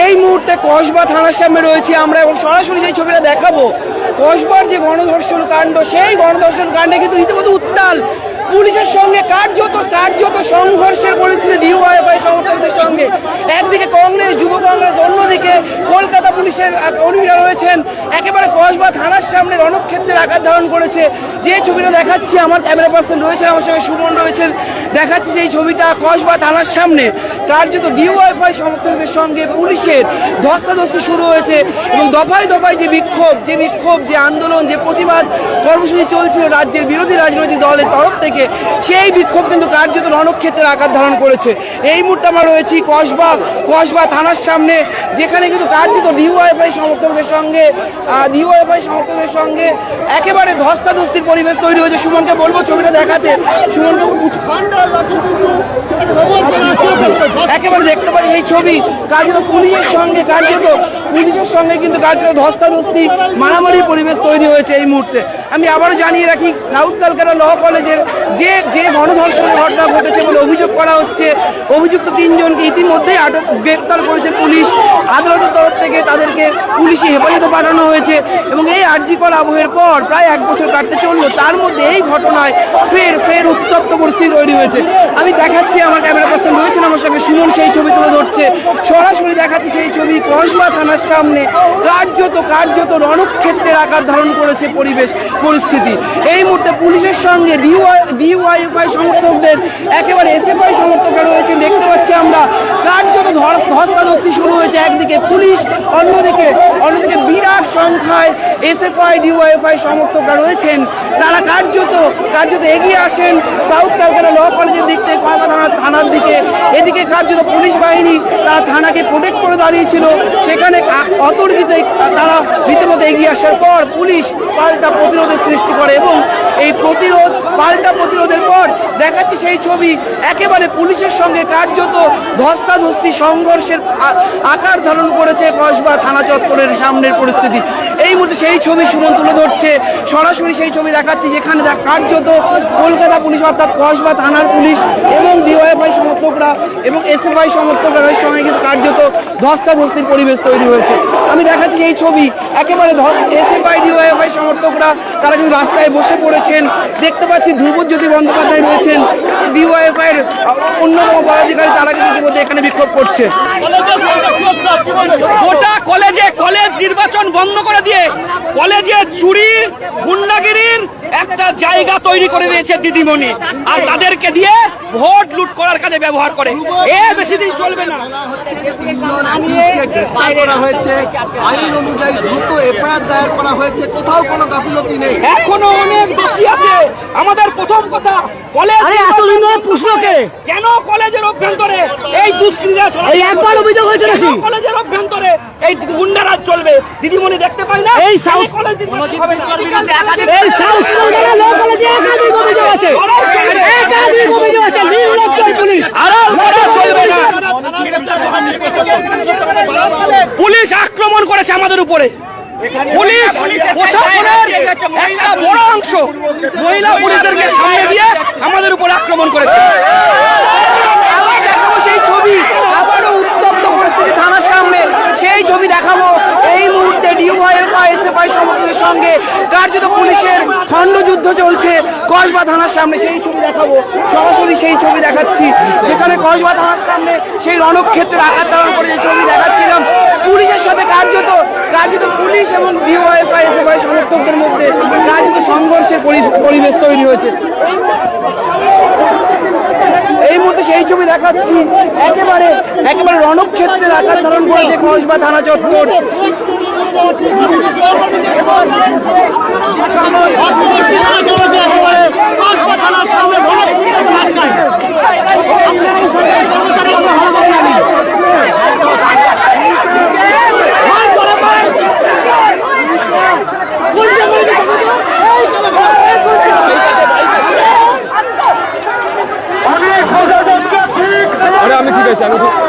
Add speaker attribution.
Speaker 1: এই মুহূর্তে কসবা থানার সামনে রয়েছি আমরা এবং সরাসরি সেই ছবিটা দেখাবো, কসবার যে গণধর্ষণ কাণ্ড, সেই গণধর্ষণ কাণ্ডে কিন্তু রীতিমতো উত্তাল। পুলিশের সঙ্গে কার্যত কার্যত সংঘর্ষের পরিস্থিতি ডিওয়াইফাই সমর্থকদের সঙ্গে। একদিকে কংগ্রেস, যুব কংগ্রেস, অন্যদিকে কলকাতা পুলিশের কর্মীরা রয়েছেন। একেবারে কসবা থানার সামনে রণক্ষেত্রের আঘাত ধারণ করেছে। যে ছবিটা দেখাচ্ছি, আমার ক্যামেরা পার্সন রয়েছেন, আমার সঙ্গে সুমন রয়েছেন। দেখাচ্ছি সেই ছবিটা কসবা থানার সামনে। কার্যত ডিওয়াইফাই সমর্থকদের সঙ্গে পুলিশের ধস্তাধস্তি শুরু হয়েছে এবং দফায় দফায় যে বিক্ষোভ যে বিক্ষোভ, যে আন্দোলন, যে প্রতিবাদ কর্মসূচি চলছিল রাজ্যের বিরোধী রাজনৈতিক দলের তরফ থেকে, সেই বিক্ষোভ কিন্তু কার্যত রণক্ষেত্রের আকার ধারণ করেছে। এই মুহূর্তে আমরা রয়েছি কসবা কসবা থানার সামনে, যেখানে কিন্তু কার্যত ডিওয়াইফাই সমর্থকদের সঙ্গে ডিওয়াইফাই সমর্থকদের সঙ্গে একেবারে ধস্তাধস্তির পরিবেশ তৈরি হয়েছে। সুমনকে বলব ছবিটা দেখাতে। একেবারে দেখতে পাচ্ছি এই ছবি। কার্যত পুলিশের সঙ্গে, কার্যত পুলিশের সঙ্গে কিন্তু কার্যত ধস্তাধস্তি, মারামারি পরিবেশ তৈরি হয়েছে এই মুহূর্তে। আমি আবারও জানিয়ে রাখি, সাউথ কলকাতা ল কলেজের যে যে গণধর্ষণের ঘটনা ঘটেছে বলে অভিযোগ করা হচ্ছে। অভিযুক্ত তিনজনকে ইতিমধ্যেই আটক, গ্রেপ্তার করেছে পুলিশ। আদালতের তরফ থেকে তাদেরকে পুলিশি হেফাজতে পাঠানো হয়েছে এবং এই আর্জিকর আবহের পর প্রায় এক বছর কাটতে চলল। তার মধ্যে এই ঘটনায় ফের ফের উত্তপ্ত পরিস্থিতি তৈরি হয়েছে। আমি দেখাচ্ছি, আমার ক্যামেরা পার্সন রয়েছেন আমার সঙ্গে সুমন সেই ছবি তুলে ধরছে। সরাসরি দেখাচ্ছি সেই ছবি, কসবা থানার সামনে কার্যত কার্যত রণক্ষেত্রের আকার ধারণ করেছে পরিবেশ, পরিস্থিতি। এই মুহূর্তে পুলিশের সঙ্গে ডিওয়াইএফআই সমর্থকদের একেবারে এসএফআই সমর্থকরা রয়েছেন। দেখতে পাচ্ছি আমরা কার্যত ধস্তাধস্তি শুরু হয়েছে। একদিকে পুলিশ, অন্যদিকে অন্যদিকে বিরাট সংখ্যায় এসএফআই, ডিওয়াইএফআই সমর্থকরা রয়েছেন। তারা কার্যত কার্যত এগিয়ে আসেন সাউথ ক্যালকাটা ল কলেজের দিক থেকে, কলকাতা থানার থানার দিকে। এদিকে কার্যত পুলিশ বাহিনী, তারা থানাকে প্রোটেক্ট করে দাঁড়িয়েছিল। সেখানে অতর্কিত তারা রীতিমতো এগিয়ে আসার পর পুলিশ পাল্টা প্রতিরোধের সৃষ্টি করে এবং এই প্রতিরোধ পাল্টা প্রতিরোধের পর দেখাচ্ছি সেই ছবি। একেবারে পুলিশের সঙ্গে কার্যত ধস্তাধস্তি সংঘর্ষের আকার ধারণ করেছে কসবা থানা চত্বরের সামনের পরিস্থিতি। এই মুহূর্তে সেই ছবি সুমন তুলে ধরছে। সরাসরি সেই ছবি দেখাচ্ছি যেখানে কার্যত কলকাতা পুলিশ অর্থাৎ কসবা থানার পুলিশ এবং ডিওএফআই এবং এসএফআই সমর্থকরা এর সঙ্গে কিন্তু কার্যত ধস্তাধস্তির পরিবেশ তৈরি হয়েছে। আমি দেখাচ্ছি এই ছবি, একেবারে এসএফআই ডিওএফআই সমর্থকরা, তারা কিন্তু রাস্তায় বসে পড়েছেন। দেখতে পাচ্ছি ধ্রুবজ্যোতি বন্দ্যোপাধ্যায় রয়েছেন। ডিওএফআই এর অন্যতম পদাধিকারী, তারা কিন্তু ইতিমধ্যে এখানে বিক্ষোভ করছে।
Speaker 2: কলেজে নির্বাচন বন্ধ করে দিয়ে কলেজে চুরির গুন্ডাগিরির একটা জায়গা তৈরি করে দিয়েছে দিদিমণি। আর তাদেরকে দিয়ে ভোট লুট করার কাজে ব্যবহার করে। এ বেশি দিন চলবে না।
Speaker 3: করা হয়েছে আইন অনুযায়ী দ্রুত এফআইআর দায়ের করা হয়েছে কোথাও কোনো গাফিলতি নেই
Speaker 2: এখনও অনেক বেশি আছে। আমাদের প্রথম কথা কলেজ
Speaker 4: আরে এতদিন ধরে পুষলোকে
Speaker 2: কেন কলেজের অভ্যন্তরে এই দুষ্কৃতিরা
Speaker 4: এই একবার অভিযোগ হয়েছে নাকি?
Speaker 2: কেন কলেজের অভ্যন্তরে এই গুন্ডারাজ চলবে। দিদিমণি দেখতে পাই না?
Speaker 4: এই সাউথ-
Speaker 2: কলেজ নির্বাচন হবে না?
Speaker 4: এই সাউথ কলকাতা ল কলেজে একাধিক অভিযোগ আছে। একাধিক অভিযোগ আছে। নির্লজ্জয় পুলিশ।
Speaker 2: আড়াল চলবে না। পুলিশ আক্রমণ করেছে আমাদের উপরে। পুলিশ প্রশাসনের একটা বড় অংশ মহিলা পুলিশদেরকে সামনে দিয়ে আমাদের উপর আক্রমণ করেছে
Speaker 1: আবার দেখাবো সেই ছবি আবারও উত্তপ্ত পরিস্থিতি থানার সামনে সেই ছবি দেখাবো এই মুহূর্তে ডিওয়াইএফআই এসএফআই সমর্থকদের সঙ্গে কার্যত পুলিশের খণ্ডযুদ্ধ চলছে। কসবা থানার সামনে সেই ছবি দেখাবো। সরাসরি সেই ছবি দেখাচ্ছি। যেখানে কসবা থানার সামনে সেই রণক্ষেত্রের আকার ধারণ করে যে ছবি দেখাচ্ছিলাম, পুলিশের সাথে কার্যত কার্যত পুলিশ এবং ডিওয়াইএফআই এসএফআই সমর্থকদের মধ্যে কার্যত সংঘর্ষের পরিবেশ তৈরি হয়েছে। মুহূর্তে সেই ছবি দেখাচ্ছি। একেবারে একেবারে রণক্ষেত্রের আকার ধারণ করেছে কসবা থানা চত্বর।
Speaker 5: আরে আমি ঠিক আছে আমি ঠিক